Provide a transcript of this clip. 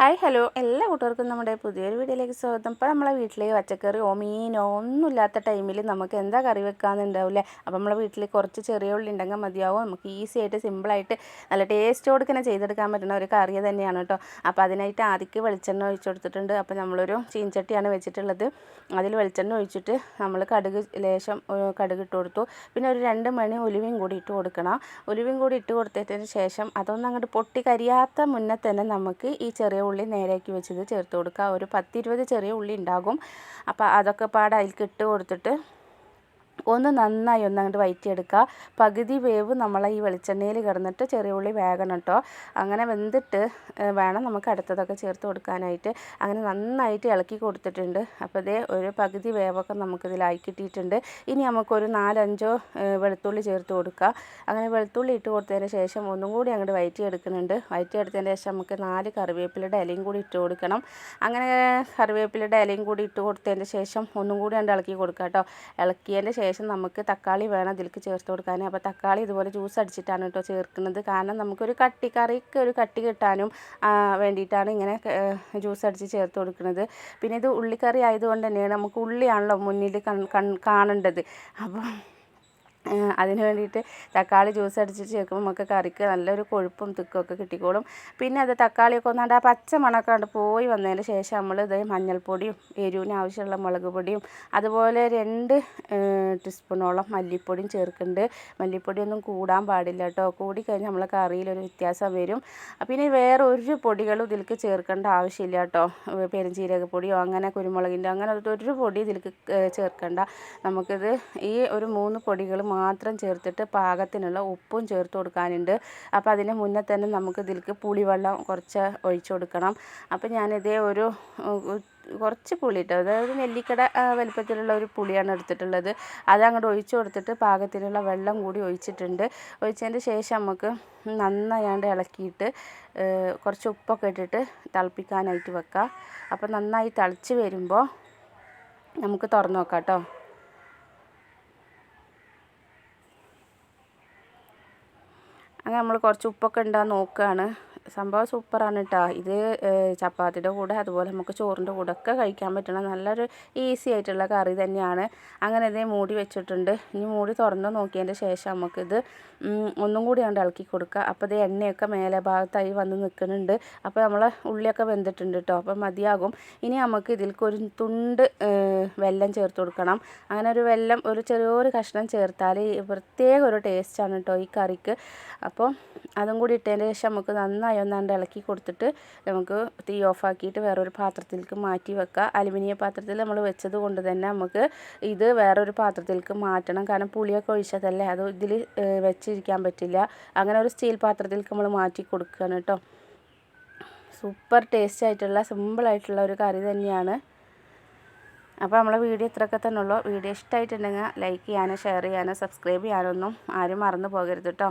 Hi hello. എല്ലാ കൂട്ടുകാർക്കും നമ്മുടെ പുതിയൊരു വീഡിയോയിലേക്ക് സ്വാഗതം. ഇപ്പോൾ നമ്മളെ വീട്ടിൽ പച്ചക്കറിയോ മീനോ ഒന്നുമില്ലാത്ത ടൈമിൽ നമുക്ക് എന്താ കറി വെക്കാമെന്നുണ്ടാവില്ലേ അപ്പോൾ നമ്മളെ വീട്ടിൽ കുറച്ച് ചെറിയ ഉള്ളി ഉണ്ടെങ്കിൽ മതിയാവും. നമുക്ക് ഈസി ആയിട്ട് സിമ്പിളായിട്ട് നല്ല ടേസ്റ്റ് തന്നെ ചെയ്തെടുക്കാൻ പറ്റുന്ന ഒരു കറി തന്നെയാണ് കേട്ടോ. അപ്പോൾ അതിനായിട്ട് ആദ്യക്ക് വെളിച്ചെണ്ണ ഒഴിച്ചു കൊടുത്തിട്ടുണ്ട്. അപ്പോൾ നമ്മളൊരു ചീൻചട്ടിയാണ് വെച്ചിട്ടുള്ളത്. അതിൽ വെളിച്ചെണ്ണ ഒഴിച്ചിട്ട് നമ്മൾ കടുക് ലേശം കടുക് ഇട്ട് കൊടുത്തു. പിന്നെ ഒരു രണ്ട് മണി ഉലുവയും കൂടി ഇട്ട് കൊടുക്കണം. ഉലുവയും കൂടി ഇട്ട് കൊടുത്തതിന് ശേഷം അതൊന്നും അങ്ങോട്ട് പൊട്ടി കരിയാത്ത മുന്നേ തന്നെ നമുക്ക് ഈ ചെറിയ ഉള്ളി നേരെയാക്കി വെച്ചത് ചേർത്ത് കൊടുക്കുക. ഒരു പത്തിരുപത് ചെറിയ ഉള്ളി ഉണ്ടാകും. അപ്പോൾ അതൊക്കെ പാടെ അതിലേക്ക് ഇട്ട് കൊടുത്തിട്ട് ഒന്ന് നന്നായി ഒന്ന് അങ്ങോട്ട് വയറ്റിയെടുക്കുക. പകുതി വേവ് നമ്മൾ ഈ വെളിച്ചെണ്ണയിൽ കിടന്നിട്ട് ചെറിയ ഉള്ളി വേകണം കേട്ടോ. അങ്ങനെ വെന്തിട്ട് വേണം നമുക്ക് അടുത്തതൊക്കെ ചേർത്ത് കൊടുക്കാനായിട്ട്. അങ്ങനെ നന്നായിട്ട് ഇളക്കി കൊടുത്തിട്ടുണ്ട്. അപ്പോൾ ഇതേ ഒരു പകുതി വേവൊക്കെ നമുക്കിതിലായി കിട്ടിയിട്ടുണ്ട്. ഇനി നമുക്കൊരു നാലഞ്ചോ വെളുത്തുള്ളി ചേർത്ത് കൊടുക്കുക. അങ്ങനെ വെളുത്തുള്ളി ഇട്ട് കൊടുത്തതിന് ശേഷം ഒന്നും കൂടി അങ്ങോട്ട് വയറ്റിയെടുക്കുന്നുണ്ട്. വയറ്റിയെടുത്തതിന് ശേഷം നമുക്ക് നാല് കറിവേപ്പിലയുടെ ഇലയും കൂടി ഇട്ട് കൊടുക്കണം. അങ്ങനെ കറിവേപ്പിലയുടെ ഇലയും കൂടി ഇട്ട് കൊടുത്തതിന് ശേഷം ഒന്നും കൂടി കണ്ട് ഇളക്കി കൊടുക്കുക കേട്ടോ. ഇളക്കിയതിന് ശേഷം നമുക്ക് തക്കാളി വേണം ഇതിലേക്ക് ചേർത്ത് കൊടുക്കാൻ. അപ്പോൾ തക്കാളി ഇതുപോലെ ജ്യൂസ് അടിച്ചിട്ടാണ് കേട്ടോ ചേർക്കുന്നത്. കാരണം നമുക്കൊരു കട്ടി കറിക്ക് ഒരു കട്ടി കിട്ടാനും വേണ്ടിയിട്ടാണ് ഇങ്ങനെ ജ്യൂസ് അടിച്ച് ചേർത്ത് കൊടുക്കുന്നത്. പിന്നെ ഇത് ഉള്ളിക്കറി ആയതുകൊണ്ട് തന്നെയാണ് നമുക്ക് ഉള്ളിയാണല്ലോ മുന്നിൽ കാണേണ്ടത്. അപ്പം അതിന് വേണ്ടിയിട്ട് തക്കാളി ജ്യൂസ് അടിച്ചിട്ട് ചേർക്കുമ്പോൾ നമുക്ക് കറിക്ക് നല്ലൊരു കൊഴുപ്പും തിക്കൊക്കെ കിട്ടിക്കോളും. പിന്നെ അത് തക്കാളിയൊക്കെ ഒന്നാണ്ട് ആ പച്ച മണമൊക്കെ കണ്ട് പോയി വന്നതിന് ശേഷം നമ്മൾ ഇത് മഞ്ഞൾപ്പൊടിയും എരിവിന് ആവശ്യമുള്ള മുളക് പൊടിയും അതുപോലെ രണ്ട് ടീസ്പൂണോളം മല്ലിപ്പൊടിയും ചേർക്കുന്നുണ്ട്. മല്ലിപ്പൊടിയൊന്നും കൂടാൻ പാടില്ല കേട്ടോ. കൂടി കഴിഞ്ഞാൽ നമ്മളെ കറിയിലൊരു വ്യത്യാസം വരും. പിന്നെ വേറെ ഒരു പൊടികളും ഇതിലേക്ക് ചേർക്കേണ്ട ആവശ്യമില്ല കേട്ടോ. പെരുംജീരക പൊടിയോ അങ്ങനെ കുരുമുളകിന്റെ അങ്ങനെ ഒരു- പൊടി ഇതിലേക്ക് ചേർക്കണ്ട. നമുക്കിത് ഈ ഒരു മൂന്ന് പൊടികൾ മാത്രം ചേർത്തിട്ട് പാകത്തിനുള്ള ഉപ്പും ചേർത്ത് കൊടുക്കാനുണ്ട്. അപ്പോൾ അതിന് മുന്നേ തന്നെ നമുക്ക് ഇതിലേക്ക് പുളിവെള്ളം കുറച്ച് ഒഴിച്ചു കൊടുക്കണം. അപ്പോൾ ഞാനിതേ ഒരു കുറച്ച് പുളി ഇട്ടോ അതായത് നെല്ലിക്കട വലിപ്പത്തിലുള്ള ഒരു പുളിയാണ് എടുത്തിട്ടുള്ളത്. അത് അങ്ങോട്ട് ഒഴിച്ചു കൊടുത്തിട്ട് പാകത്തിനുള്ള വെള്ളം കൂടി ഒഴിച്ചിട്ടുണ്ട്. ഒഴിച്ചതിന് ശേഷം നമുക്ക് നന്നായാണ്ട് ഇളക്കിയിട്ട് കുറച്ച് ഉപ്പൊക്കെ ഇട്ടിട്ട് തിളപ്പിക്കാനായിട്ട് വെക്കാം. അപ്പോൾ നന്നായി തിളച്ച് വരുമ്പോൾ നമുക്ക് തുറന്ന് നോക്കാം കേട്ടോ. നമ്മൾ കുറച്ച് ഉപ്പൊക്കെ ഉണ്ടാകാൻ നോക്കുകയാണ് സംഭവം സൂപ്പറാണ് കേട്ടോ ഇത് ചപ്പാത്തിയുടെ കൂടെ അതുപോലെ നമുക്ക് ചോറിന്റെ കൂടെ ഒക്കെ കഴിക്കാൻ പറ്റുന്ന നല്ലൊരു ഈസി ആയിട്ടുള്ള കറി തന്നെയാണ്. അങ്ങനെ ഇതേ മൂടി വെച്ചിട്ടുണ്ട്. ഇനി മൂടി തുറന്ന് നോക്കിയതിന്റെ ശേഷം നമുക്കിത് ഒന്നും കൂടി കണ്ട് ഇളക്കി കൊടുക്കുക. അപ്പോൾ ഇത് എണ്ണയൊക്കെ മേലെ ഭാഗത്തായി വന്ന് നിൽക്കുന്നുണ്ട്. അപ്പോൾ നമ്മൾ ഉള്ളിയൊക്കെ വെന്തിട്ടുണ്ട് കേട്ടോ അപ്പോൾ മതിയാകും. ഇനി നമുക്ക് ഇതിലേക്ക് ഒരു തുണ്ട് വെല്ലം ചേർത്ത് കൊടുക്കണം. അങ്ങനെ ഒരു വെല്ലം ഒരു ചെറിയൊരു കഷ്ണം ചേർത്താൽ പ്രത്യേക ഒരു ടേസ്റ്റാണ് കേട്ടോ ഈ കറിക്ക്. അപ്പോൾ അതും കൂടി ഇട്ടതിന് ശേഷം നമുക്ക് നന്നായി ഒന്നാണ്ട് ഇളക്കി കൊടുത്തിട്ട് നമുക്ക് തീ ഓഫാക്കിയിട്ട് വേറൊരു പാത്രത്തിലേക്ക് മാറ്റി വെക്കുക. അലുമിനിയം പാത്രത്തിൽ നമ്മൾ വെച്ചത് കൊണ്ട് തന്നെ നമുക്ക് ഇത് വേറൊരു പാത്രത്തിലേക്ക് മാറ്റണം. കാരണം പുളിയൊക്കെ ഒഴിച്ചതല്ലേ? അത് ഇതിൽ വെച്ചിരിക്കാൻ പറ്റില്ല. അങ്ങനെ ഒരു സ്റ്റീൽ പാത്രത്തിലേക്ക് നമ്മൾ മാറ്റി കൊടുക്കുകയാണ് കേട്ടോ. സൂപ്പർ ടേസ്റ്റ് ആയിട്ടുള്ള സിമ്പിളായിട്ടുള്ള ഒരു കറി തന്നെയാണ്. അപ്പോൾ നമ്മളെ വീഡിയോ ഇത്രയൊക്കെ തന്നെ ഉള്ളൂ. വീഡിയോ ഇഷ്ടമായിട്ടുണ്ടെങ്കിൽ ലൈക്ക് ചെയ്യാനോ ഷെയർ ചെയ്യാനോ സബ്സ്ക്രൈബ് ചെയ്യാനോ ഒന്നും ആരും മറന്നു പോകരുത് കേട്ടോ.